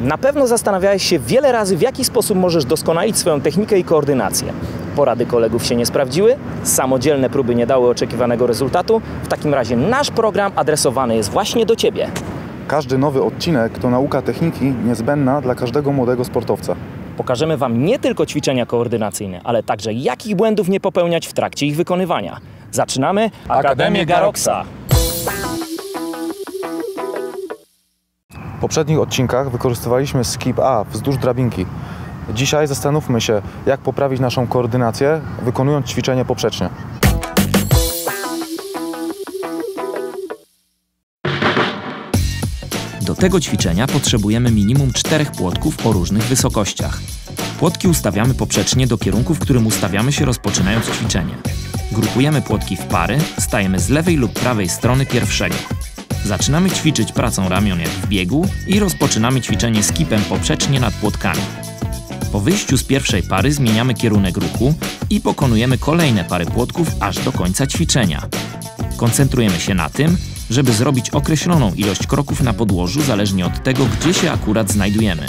Na pewno zastanawiałeś się wiele razy, w jaki sposób możesz doskonalić swoją technikę i koordynację. Porady kolegów się nie sprawdziły, samodzielne próby nie dały oczekiwanego rezultatu. W takim razie nasz program adresowany jest właśnie do Ciebie. Każdy nowy odcinek to nauka techniki niezbędna dla każdego młodego sportowca. Pokażemy Wam nie tylko ćwiczenia koordynacyjne, ale także jakich błędów nie popełniać w trakcie ich wykonywania. Zaczynamy Akademię Garoksa. W poprzednich odcinkach wykorzystywaliśmy skip A wzdłuż drabinki. Dzisiaj zastanówmy się, jak poprawić naszą koordynację, wykonując ćwiczenie poprzecznie. Do tego ćwiczenia potrzebujemy minimum czterech płotków o różnych wysokościach. Płotki ustawiamy poprzecznie do kierunku, w którym ustawiamy się rozpoczynając ćwiczenie. Grupujemy płotki w pary, stajemy z lewej lub prawej strony pierwszego. Zaczynamy ćwiczyć pracą ramion jak w biegu i rozpoczynamy ćwiczenie skipem poprzecznie nad płotkami. Po wyjściu z pierwszej pary zmieniamy kierunek ruchu i pokonujemy kolejne pary płotków aż do końca ćwiczenia. Koncentrujemy się na tym, żeby zrobić określoną ilość kroków na podłożu zależnie od tego, gdzie się akurat znajdujemy.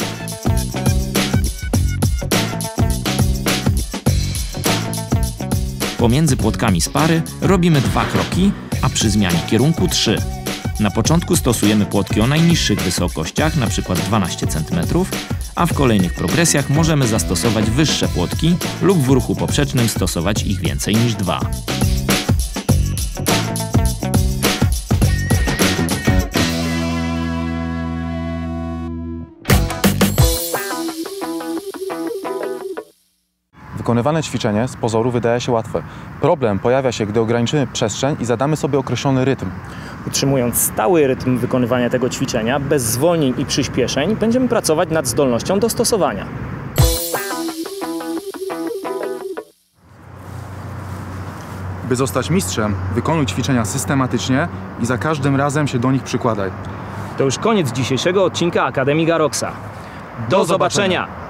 Pomiędzy płotkami z pary robimy dwa kroki, a przy zmianie kierunku trzy. Na początku stosujemy płotki o najniższych wysokościach, np. 12 cm, a w kolejnych progresjach możemy zastosować wyższe płotki lub w ruchu poprzecznym stosować ich więcej niż dwa. Wykonywane ćwiczenie z pozoru wydaje się łatwe. Problem pojawia się, gdy ograniczymy przestrzeń i zadamy sobie określony rytm. Utrzymując stały rytm wykonywania tego ćwiczenia, bez zwolnień i przyspieszeń, będziemy pracować nad zdolnością dostosowania. By zostać mistrzem, wykonuj ćwiczenia systematycznie i za każdym razem się do nich przykładaj. To już koniec dzisiejszego odcinka Akademii Garoksa. Do zobaczenia.